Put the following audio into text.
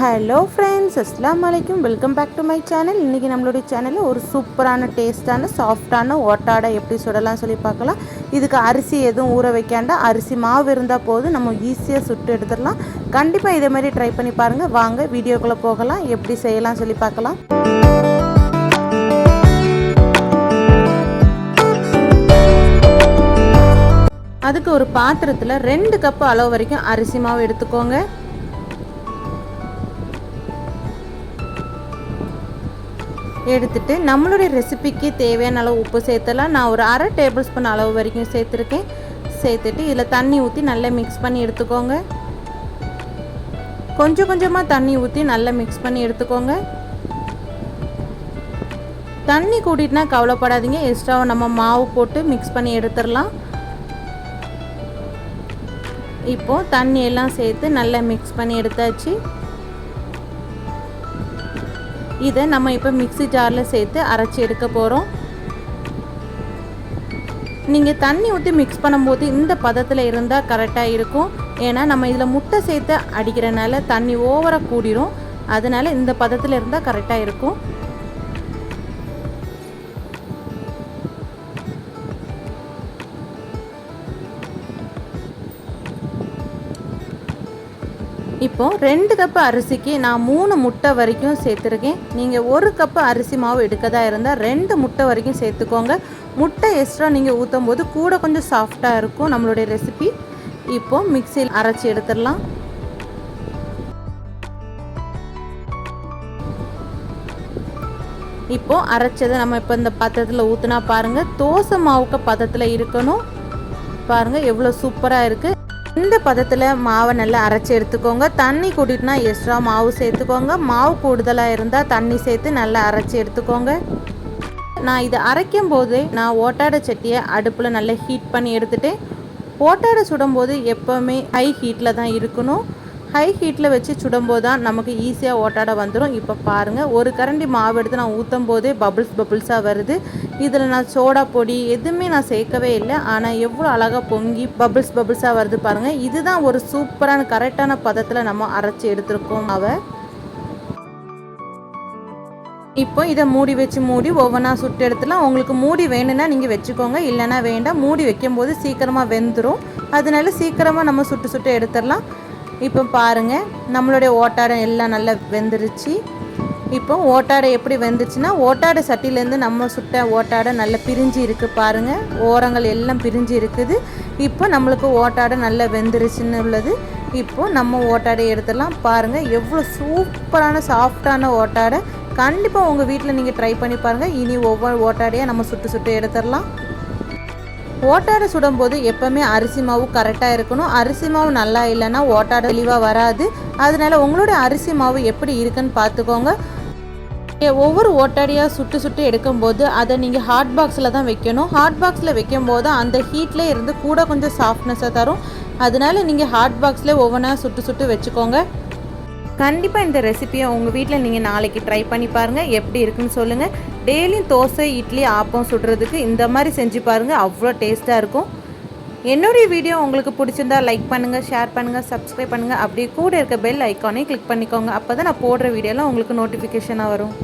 Hello friends அஸ்லாம் வலைக்கும் welcome back to my channel இன்றைக்கி நம்மளுடைய சேனலில் ஒரு சூப்பரான டேஸ்ட்டான சாஃப்டான ஓட்டாடை எப்படி சுடலாம் சொல்லி பார்க்கலாம். இதுக்கு அரிசி எதுவும் ஊற வைக்காண்டா? அரிசி மாவு இருந்தால் போதும். நம்ம ஈஸியாக சுட்டு எடுத்துடலாம். கண்டிப்பாக இதே மாதிரி ட்ரை பண்ணி பாருங்கள் வாங்க வீடியோக்குள்ளே போகலாம். எப்படி செய்யலாம் சொல்லி பார்க்கலாம். அதுக்கு ஒரு பாத்திரத்தில் ரெண்டு கப்பு அளவு வரைக்கும் அரிசி மாவு எடுத்துக்கோங்க. எடுத்துட்டு நம்மளுடைய ரெசிபிக்கு தேவையான அளவு உப்பு சேர்த்தலாம் நான் ஒரு அரை டேபிள் ஸ்பூன் அளவு வரைக்கும் சேர்த்துருக்கேன். சேர்த்துட்டு இதில் தண்ணி ஊற்றி நல்லா மிக்ஸ் பண்ணி எடுத்துக்கோங்க. கொஞ்சம் கொஞ்சமாக தண்ணி ஊற்றி நல்லா மிக்ஸ் பண்ணி எடுத்துக்கோங்க. தண்ணி கூட்டிட்டுனா கவலைப்படாதீங்க. எக்ஸ்ட்ராவை நம்ம மாவு போட்டு மிக்ஸ் பண்ணி எடுத்துடலாம். இப்போது தண்ணி எல்லாம் சேர்த்து நல்லா மிக்ஸ் பண்ணி எடுத்தாச்சு. இதை நம்ம இப்போ மிக்சி ஜாரில் சேர்த்து அரைச்சி எடுக்க போகிறோம் நீங்கள் தண்ணி ஊற்றி மிக்ஸ் பண்ணும்போது இந்த பதத்தில் இருந்தால் கரெக்டாக இருக்கும். ஏன்னா நம்ம இதில் முட்டை சேர்த்து அடிக்கிறனால தண்ணி ஓவராக கூடிரும். அதனால் இந்த பதத்தில் இருந்தால் கரெக்டாக இருக்கும். இப்போ ரெண்டு கப்பு அரிசிக்கு நான் மூணு முட்டை வரைக்கும் சேர்த்துருக்கேன். நீங்கள் ஒரு கப்பு அரிசி மாவு எடுக்கதா இருந்தால் ரெண்டு முட்டை வரைக்கும் சேர்த்துக்கோங்க. முட்டை எக்ஸ்ட்ரா நீங்கள் ஊற்றும் போது கூட கொஞ்சம் சாஃப்டாக இருக்கும் நம்மளுடைய ரெசிபி இப்போது மிக்சியில் அரைச்சி எடுத்துடலாம். இப்போது அரைச்சதை நம்ம இப்போ இந்த பாத்திரத்தில் ஊற்றினா பாருங்கள் தோசை மாவுக்கு பதத்தில் இருக்கணும். பாருங்கள் எவ்வளோ சூப்பராக இருக்குது இந்த பதத்தில் மாவை நல்லா அரைச்சி எடுத்துக்கோங்க. தண்ணி கூட்டிட்டுனா எக்ஸ்ட்ரா மாவு சேர்த்துக்கோங்க. மாவு கூடுதலாக இருந்தால் தண்ணி சேர்த்து நல்லா அரைச்சி எடுத்துக்கோங்க. நான் இதை அரைக்கும் போதே நான் ஓட்டாடை சட்டியை அடுப்பில் நல்லா ஹீட் பண்ணி எடுத்துகிட்டேன் ஓட்டாடை சுடும்போது எப்போவுமே ஹை ஹீட்டில் தான் இருக்கணும். ஹை ஹீட்டில் வச்சு சுடும்போது தான் நமக்கு ஈஸியாக ஓட்டாட வந்துடும் இப்போ பாருங்கள் ஒரு கரண்டி மாவு எடுத்து நான் ஊற்றும் போதே பபுள்ஸ் பபுள்ஸாக வருது. இதில் நான் சோடா பொடி எதுவுமே நான் சேர்க்கவே இல்லை. ஆனால் எவ்வளோ அழகாக பொங்கி பபுள்ஸ் பபுள்ஸாக வருது பாருங்கள் இதுதான் ஒரு சூப்பரான கரெக்டான பதத்தில் நம்ம அரைச்சி எடுத்திருக்கோம் அவள் இப்போ இதை மூடி வச்சு மூடி ஒவ்வொன்றா சுட்டு எடுத்துலாம் உங்களுக்கு மூடி வேணும்னா நீங்கள் வச்சுக்கோங்க. இல்லைனா வேண்டாம். மூடி வைக்கும்போது சீக்கிரமாக வெந்துடும் அதனால சீக்கிரமாக நம்ம சுட்டு சுட்டு எடுத்துடலாம். இப்போ பாருங்கள் நம்மளுடைய ஓட்டாரம் எல்லாம் நல்லா வெந்துருச்சு. இப்போ ஓட்டாடை எப்படி வெந்துச்சுன்னா ஓட்டாடை சட்டிலேருந்து நம்ம சுட்ட ஓட்டாடை நல்லா பிரிஞ்சு இருக்குது பாருங்கள் ஓரங்கள் எல்லாம் பிரிஞ்சு இருக்குது. இப்போ நம்மளுக்கு ஓட்டாடை நல்லா வெந்துருச்சுன்னு உள்ளது. இப்போது நம்ம ஓட்டாடை எடுத்துடலாம் பாருங்கள் எவ்வளோ சூப்பரான சாஃப்டான ஓட்டாடை. கண்டிப்பாக உங்கள் வீட்டில் நீங்கள் ட்ரை பண்ணி பாருங்கள் இனி ஒவ்வொரு ஓட்டாடையாக நம்ம சுட்டு சுட்டு எடுத்துடலாம். ஓட்டாடை சுடும்போது எப்போவுமே அரிசி மாவு கரெக்டாக இருக்கணும். அரிசி மாவு நல்லா இல்லைன்னா ஓட்டாடை தெளிவாக வராது. அதனால உங்களோட அரிசி மாவு எப்படி இருக்குன்னு பார்த்துக்கோங்க. ஒவ்வொரு ஓட்டாடியாக சுட்டு சுட்டு எடுக்கும்போது அதை நீங்கள் ஹாட் பாக்ஸில் தான் வைக்கணும். ஹாட் பாக்ஸில் வைக்கும்போது அந்த ஹீட்லேயே இருந்து கூட கொஞ்சம் சாஃப்ட்னஸாக தரும். அதனால நீங்கள் ஹாட் பாக்ஸில் ஒவ்வொன்றா சுட்டு சுட்டு வச்சுக்கோங்க. கண்டிப்பாக இந்த ரெசிப்பியை உங்கள் வீட்டில் நீங்கள் நாளைக்கு ட்ரை பண்ணி பாருங்கள் எப்படி இருக்குன்னு சொல்லுங்கள் டெய்லியும் தோசை இட்லி ஆப்பம் சுடுறதுக்கு இந்த மாதிரி செஞ்சு பாருங்கள் அவ்வளோ டேஸ்ட்டாக இருக்கும். என்னுடைய வீடியோ உங்களுக்கு பிடிச்சிருந்தா லைக் பண்ணுங்கள் ஷேர் பண்ணுங்கள் சப்ஸ்கிரைப் பண்ணுங்கள் அப்படியே கூட இருக்க பெல் ஐக்கானே கிளிக் பண்ணிக்கோங்க. அப்போ தான் நான் போடுற வீடியோலாம் உங்களுக்கு நோட்டிஃபிகேஷனாக வரும்.